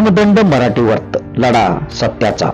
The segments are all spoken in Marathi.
दंड मराठी वर्त लढा सत्याचा.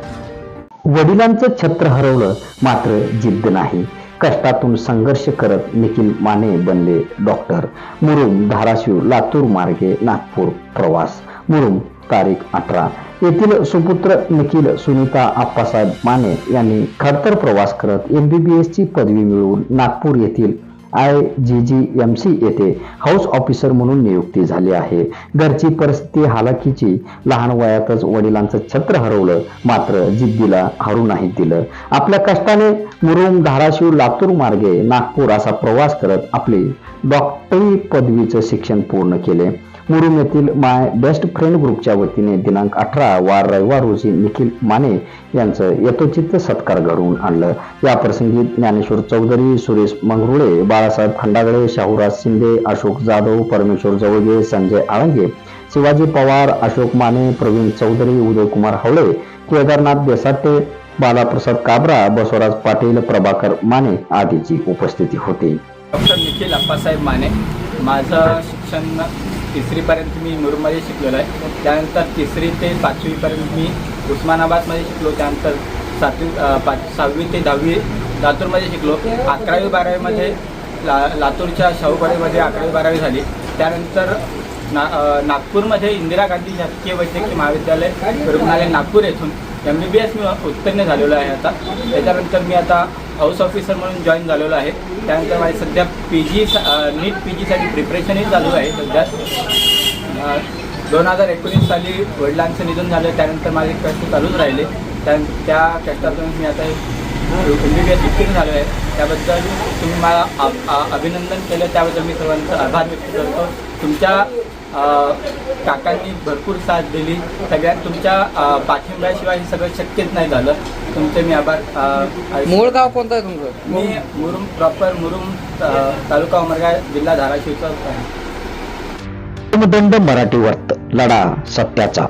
वडिलांचं छत्र हरवलं मात्र जिद्द नाही. कष्टातून संघर्ष करत निखिल माने बनले डॉक्टर. मुरुम धाराशिव लातूर मार्गे नागपूर प्रवास. मुरुम तारीख अठरा. येथील सुपुत्र निखिल सुनीता आप्पासाहेब माने यांनी खडतर प्रवास करत एम बी बी एसची पदवी मिळवून नागपूर येथील I G G M C येथे हाऊस ऑफिसर म्हणून नियुक्ती झाली आहे. घरची परिस्थिती हालाकीची लहान वयातच वडिलांचं छत्र हरवलं. मात्र जिद्दीला हरू नाही दिलं. आपल्या कष्टाने मुरुम धाराशिव लातूर मार्गे नागपूर असा प्रवास करत आपली डॉक्टरी पदवीचं शिक्षण पूर्ण केले. मुरुम येथील माय बेस्ट फ्रेंड ग्रुपच्या वतीने दिनांक अठरा वार रविवार रोजी निखिल माने यांचं यथोचित सत्कार घडवून आणलं. या प्रसंगी ज्ञानेश्वर चौधरी सुरेश मंगरुळे बाळासाहेब खंडागळे शाहूराज शिंदे अशोक जाधव परमेश्वर जवळगे संजय आळंगे शिवाजी पवार अशोक माने प्रवीण चौधरी उदयकुमार हवळे केदारनाथ देसाटे बालाप्रसाद काबरा बसवराज पाटील प्रभाकर माने आदीची उपस्थिती होती. डॉक्टर निखिल अप्पासाहेब माने. माझं शिक्षण तिसरीपर्यंत मी मुरुममध्ये शिकलेलो आहे. त्यानंतर तिसरी ते पाचवीपर्यंत मी उस्मानाबादमध्ये शिकलो. त्यानंतर सातवी पाच सहावी ते दहावी लातूरमध्ये शिकलो. अकरावी बारावीमध्ये ला लातूरच्या शाहूपाडीमध्ये अकरावी बारावी झाली. त्यानंतर ना नागपूरमध्ये इंदिरा गांधी शासकीय वैद्यकीय महाविद्यालय रुग्णालय नागपूर येथून एम बी बी एस मी उत्तीर्ण झालेलो आहे आता. त्याच्यानंतर मी आता हाऊस ऑफिसर म्हणून जॉईन झालेलो आहे. त्यानंतर माझी सध्या पी जी नीट पी जीसाठी प्रिपरेशनही चालू आहे. सध्या दोन हजार एकोणीस साली वडिलांचं निधन झालं. त्यानंतर माझे कष्ट चालूच राहिले. त्या त्या कष्टातून मी आता एम बी बी एस उत्तीर्ण झालो आहे. त्याबद्दल तुम्ही मला अभिनंदन केलं. त्याबद्दल मी सर्वांचा आभार व्यक्त करतो. तुमच्या काकांनी भरपूर साथ दिली. सगळ्यात तुमच्या पाठिंब्याशिवाय हे सगळं शक्यच नाही झालं. तुमचे मी आभार. मूळ गाव कोणतं आहे तुमचं? मी मुरुम प्रॉपर मुरुम तालुका उमरगा जिल्हा धाराशिवचा आहे दंड मराठी वर्त लढा सत्याचा.